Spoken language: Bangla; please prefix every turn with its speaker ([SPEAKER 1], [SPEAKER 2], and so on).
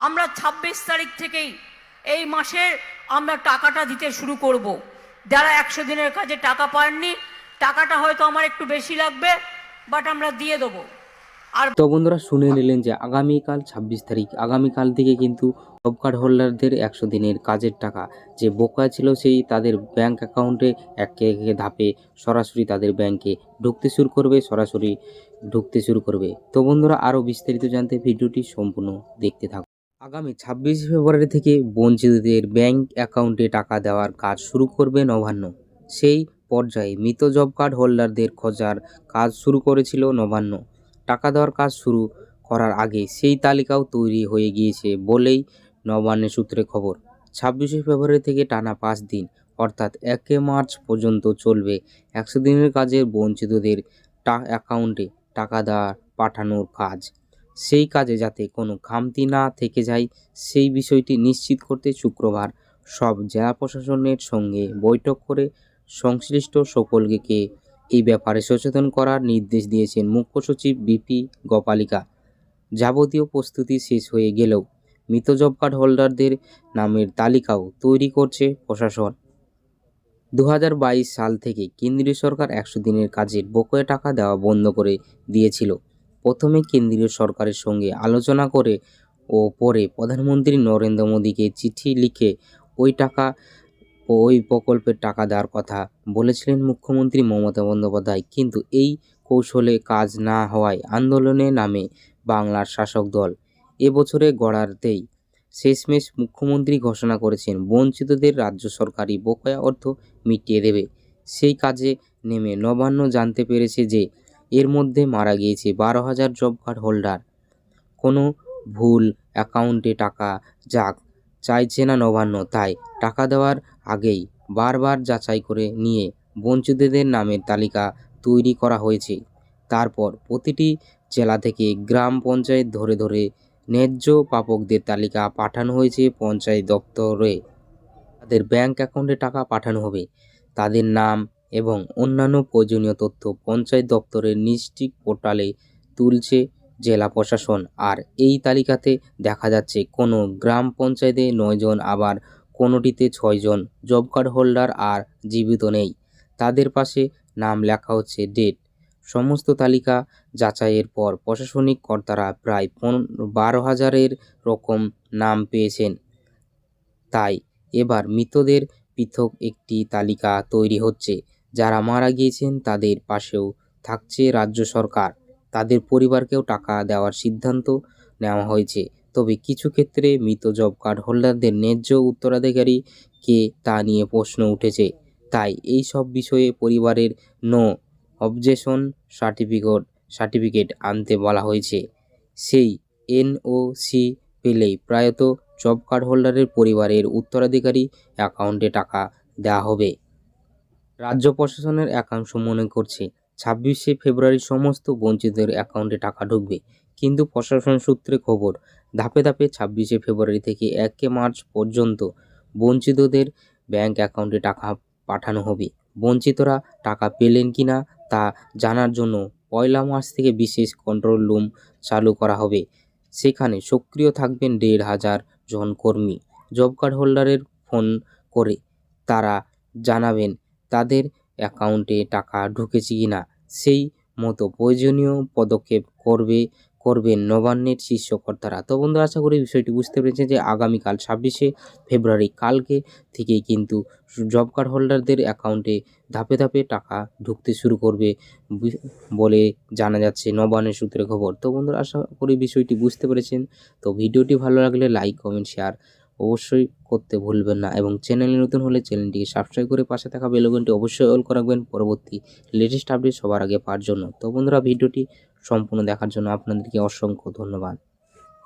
[SPEAKER 1] আমরা ছাব্বিশ তারিখ থেকেই এই মাসের আমরা টাকাটা দিতে শুরু করব। যারা একশো দিনের কাজে টাকা পাননি, টাকাটা হয়তো আমার একটু বেশি লাগবে বাট আমরা দিয়ে দেবো। আর
[SPEAKER 2] তো বন্ধুরা, শুনে নিলেন যে আগামীকাল ছাব্বিশ তারিখ, আগামীকাল থেকে কিন্তু জব কার্ড হোল্ডারদের একশো দিনের কাজের টাকা যে বোকা ছিল সেই তাদের ব্যাংক অ্যাকাউন্টে একে একে ধাপে সরাসরি তাদের ব্যাংকে ঢুকতে শুরু করবে, সরাসরি ঢুকতে শুরু করবে। তো বন্ধুরা, আরও বিস্তারিত জানতে ভিডিওটি সম্পূর্ণ দেখতে থাকুন। আগামী ছাব্বিশ ফেব্রুয়ারি থেকে বঞ্চিতদের ব্যাংক অ্যাকাউন্টে টাকা দেওয়ার কাজ শুরু করবে নবান্ন। সেই পর্যায়ে মৃত জব কার্ড হোল্ডারদের খোঁজার কাজ শুরু করেছিল নবান্ন। টাকা দেওয়ার কাজ শুরু করার আগে সেই তালিকাও তৈরি হয়ে গিয়েছে বলেই নবান্নের সূত্রে খবর। ছাব্বিশে ফেব্রুয়ারি থেকে টানা পাঁচ দিন, অর্থাৎ একে মার্চ পর্যন্ত চলবে একশো দিনের কাজের বঞ্চিতদের টা, অ্যাকাউন্টে টাকা দেওয়ার পাঠানোর কাজ। সেই কাজে যাতে কোনো খামতি না থেকে যায়, সেই বিষয়টি নিশ্চিত করতে শুক্রবার সব জেলা প্রশাসনের সঙ্গে বৈঠক করে সংশ্লিষ্ট সকলকে এই ব্যাপারে সচেতন করার নির্দেশ দিয়েছেন মুখ্য সচিব বিপি গোপালিকা। যাবতীয় প্রস্তুতি শেষ হয়ে গেলেও মৃত জব কার্ড হোল্ডারদের নামের তালিকাও তৈরি করছে প্রশাসন। দু হাজার বাইশ সাল থেকে কেন্দ্রীয় সরকার একশো দিনের কাজের বকেয়া টাকা দেওয়া বন্ধ করে দিয়েছিল। প্রথমে কেন্দ্রীয় সরকারের সঙ্গে আলোচনা করে ও পরে প্রধানমন্ত্রী নরেন্দ্র মোদীকে চিঠি লিখে ওই টাকা ওই প্রকল্পের টাকা দেওয়ার কথা বলেছিলেন মুখ্যমন্ত্রী মমতা বন্দ্যোপাধ্যায়। কিন্তু এই কৌশলে কাজ না হওয়ায় আন্দোলনে নামে বাংলার শাসক দল। এবছরে গড়াতেই শেষমেশ মুখ্যমন্ত্রী ঘোষণা করেছেন, বঞ্চিতদের রাজ্য সরকারি বকেয়া অর্থ মিটিয়ে দেবে। সেই কাজে নেমে নবান্ন জানতে পেরেছে যে এর মধ্যে মারা গিয়েছে বারো হাজার জব কার্ড হোল্ডার। কোনো ভুল অ্যাকাউন্টে টাকা যাক, চাইছে না নবান্ন, তাই টাকা দেওয়ার আগেই বারবার যাচাই করে নিয়ে বঞ্চিতদের নামের তালিকা তৈরি করা হয়েছে। তারপর প্রতিটি জেলা থেকে গ্রাম পঞ্চায়েত ধরে ধরে ন্যায্য প্রাপকদের তালিকা পাঠানো হয়েছে পঞ্চায়েত দপ্তরে। তাদের ব্যাংক অ্যাকাউন্টে টাকা পাঠানো হবে। তাদের নাম এবং অন্যান্য প্রয়োজনীয় তথ্য পঞ্চায়েত দপ্তরের নিশ্চিত পোর্টালে তুলছে জেলা প্রশাসন। আর এই তালিকাতে দেখা যাচ্ছে, কোনো গ্রাম পঞ্চায়েতে নয়জন আবার কোনোটিতে ছয়জন জব কার্ড হোল্ডার আর জীবিত নেই। তাদের পাশে নাম লেখা হচ্ছে ডেট। সমস্ত তালিকা যাচাইয়ের পর প্রশাসনিক কর্তারা প্রায় বারো হাজারের রকম নাম পেয়েছেন। তাই এবার মৃতদের পৃথক একটি তালিকা তৈরি হচ্ছে। যারা মারা গিয়েছেন তাদের পাশেও থাকছে রাজ্য সরকার। তাদের পরিবারকেও টাকা দেওয়ার সিদ্ধান্ত নেওয়া হয়েছে। তবে কিছু ক্ষেত্রে মৃত জব কার্ড হোল্ডারদের ন্যায্য উত্তরাধিকারী কে তা নিয়ে প্রশ্ন উঠেছে। তাই এই সব বিষয়ে পরিবারের নো অবজেশন সার্টিফিকেট সার্টিফিকেট আনতে বলা হয়েছে। সেই এনওসি পেলেই প্রায়ত জব কার্ড হোল্ডারের পরিবারের উত্তরাধিকারী অ্যাকাউন্টে টাকা দেওয়া হবে। রাজ্য প্রশাসনের একাংশ মনে করছে ছাব্বিশে ফেব্রুয়ারি সমস্ত বঞ্চিতদের অ্যাকাউন্টে টাকা ঢুকবে। কিন্তু প্রশাসন সূত্রে খবর, ধাপে ধাপে ছাব্বিশে ফেব্রুয়ারি থেকে একে মার্চ পর্যন্ত বঞ্চিতদের ব্যাংক অ্যাকাউন্টে টাকা পাঠানো হবে। বঞ্চিতরা টাকা পেলেন কি না তা জানার জন্য পয়লা মার্চ থেকে বিশেষ কন্ট্রোল রুম চালু করা হবে। সেখানে সক্রিয় থাকবেন দেড় হাজার জন কর্মী। জব কার্ড হোল্ডারের ফোন করে তারা জানাবেন তাদের অ্যাকাউন্টে টাকা ঢুকেছে কি না? সেই মতো প্রয়োজনীয় পদক্ষেপ করবে, করবেন নবান্নের শীর্ষ কর্তারা। তো বন্ধুরা, আশা করি বিষয়টি বুঝতে পেরেছেন যে আগামীকাল ছাব্বিশে ফেব্রুয়ারি, কালকে থেকেই কিন্তু জব কার্ড হোল্ডারদের অ্যাকাউন্টে ধাপে ধাপে টাকা ঢুকতে শুরু করবে বলে জানা যাচ্ছে নবান্নের সূত্রে খবর। তো বন্ধুরা, আশা করি বিষয়টি বুঝতে পেরেছেন। তো ভিডিওটি ভালো লাগলে লাইক কমেন্ট শেয়ার অবশ্যই করতে ভুলবেন না এবং চ্যানেলে নতুন হলে চ্যানেলটিকে সাবস্ক্রাইব করে পাশে থাকা বেলগনটি অবশ্যই অল রাখবেন। পরবর্তী লেটেস্ট আপডেট সবার আগে পাওয়ার জন্য। তো বন্ধুরা ভিডিওটি সম্পূর্ণ দেখার জন্য আপনাদেরকে অসংখ্য ধন্যবাদ।